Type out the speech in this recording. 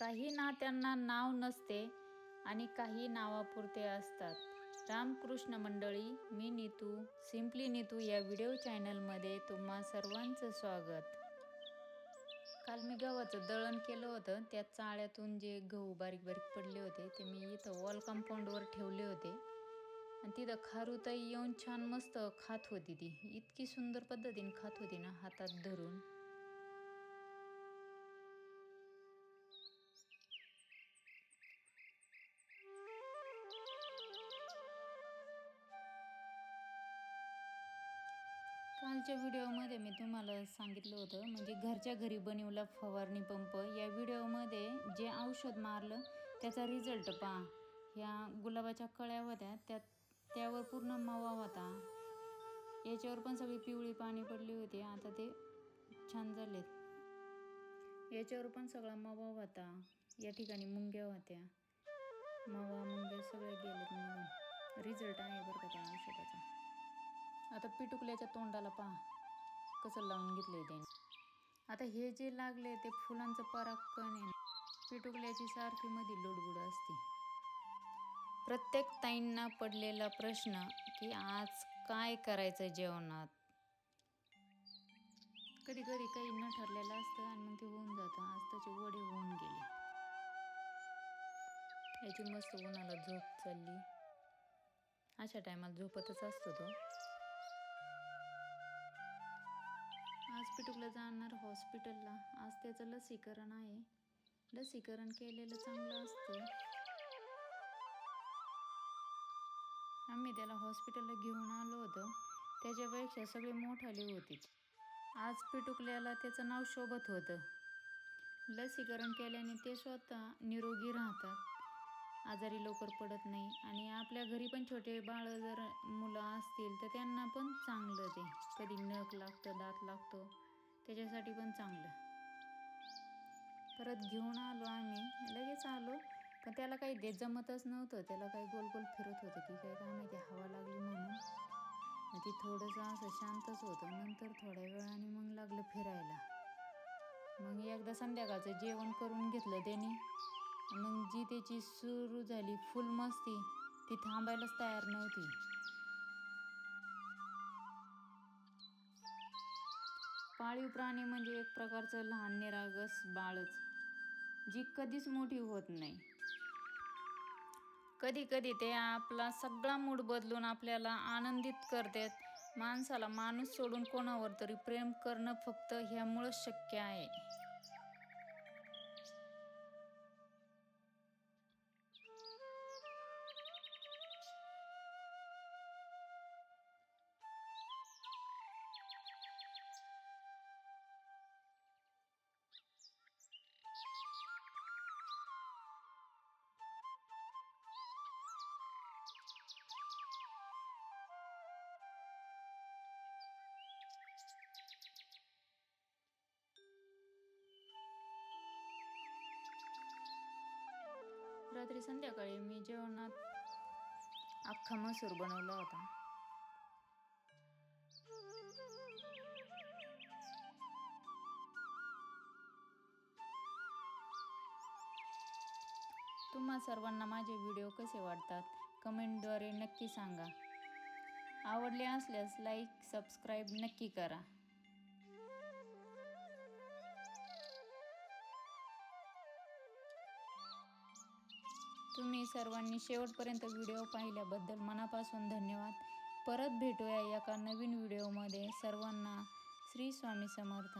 काही नात्यांना नाव नसते आणि काही नावापुरते असतात. रामकृष्ण मंडळी मी नीतू सिम्पली नीतू या व्हिडिओ चॅनलमध्ये तुम्हा सर्वांचं स्वागत. काल मी गव्हाचं दळण केलं होतं. त्या चाळ्यातून जे गहू बारीक बारीक पडले होते ते मी इथं वॉल कंपाऊंडवर ठेवले होते. आणि तिथं खारुताई येऊन छान मस्त खात होती ती. इतकी सुंदर पद्धतीने खात होती ना हातात धरून. कालच्या व्हिडिओमध्ये मी तुम्हाला सांगितलं होतं म्हणजे घरच्या घरी बनवला फवारणी पंप. या व्हिडिओमध्ये जे औषध मारलं त्याचा रिझल्ट पहा. ह्या गुलाबाच्या कळ्या होत्या त्यात त्यावर पूर्ण मावा होता. याच्यावर पण सगळी पिवळी पाणी पडली होती. आता ते छान झालेत. याच्यावर पण सगळा मावा होता. या ठिकाणी मुंग्या होत्या. मावा मुंग्या सगळ्या गेलेत निघून रिझल्ट आहे बरं का त्या औषधाचा. आता पिटुकल्याच्या तोंडाला पहा. कसं लावून घेतलंय त्याने. आता हे जे लागले ते फुलांचं परागकण आहे. पिटुकल्याची सारखी मध्ये लुडबुड असते. प्रत्येक ताईंना पडलेला प्रश्न की आज काय करायचं जेवणात? कधी कधी काही न ठरलेलं असतं आणि मग ते होऊन जातं. आज त्याचे वडे होऊन गेले. याची मस्त उन्हाला झोप चालली. अशा टायमाला झोपतच असतो तो. पिटुकला जाणार. हॉस्पिटलला. आज त्याचं लसीकरण आहे. लसीकरण केलेलं चांगलं असतं आम्ही त्याला हॉस्पिटलला घेऊन आलो होतो. त्याच्यापेक्षा सगळे मोठाली होते. आज पिटुकल्याला त्याचं नाव शोभत होतं. लसीकरण केल्याने ते स्वतः निरोगी राहतात. आजारी लवकर पडत नाही. आणि आपल्या घरी पण छोटे बाळं जर मुलं असतील तर त्यांना पण चांगलं ते. कधी नख लागतं दात लागतो. त्याच्यासाठी पण चांगलं. परत घेऊन आलो आम्ही लगेच आलो. पण त्याला काही दे जमतच नव्हतं. त्याला काही गोल गोल फिरत होतं. की काय काय माहिती हवा लागली म्हणून. मग ती थोडंसं असं शांतच होतं. नंतर थोड्या वेळाने मग लागलं फिरायला. मग एकदा संध्याकाळचं जेवण करून घेतलं त्याने. मग जी त्याची सुरू झाली फुल मस्ती ती थांबायलाच तयार नव्हती. पाळीव प्राणी म्हणजे एक प्रकारचं लहान निरागस बाळच जी कधीच मोठी होत नाही. कधी कधी ते आपला सगळा मूड बदलून आपल्याला आनंदित करतात. माणसाला माणूस सोडून कोणावर तरी प्रेम करणं फक्त ह्यामुळंच शक्य आहे. रात्री संध्याकाळी मी जेवणात अख्खा मसूर बनवला होता. तुम्हा सर्वांना माझे व्हिडिओ कसे वाटतात? कमेंटद्वारे नक्की सांगा. आवडले असल्यास लाईक सबस्क्राईब नक्की करा. तुम्ही सर्वांनी शेवटपर्यंत व्हिडिओ पाहिल्याबद्दल मनापासून धन्यवाद. परत भेटूया एका नवीन व्हिडिओमध्ये. सर्वांना श्री स्वामी समर्थ.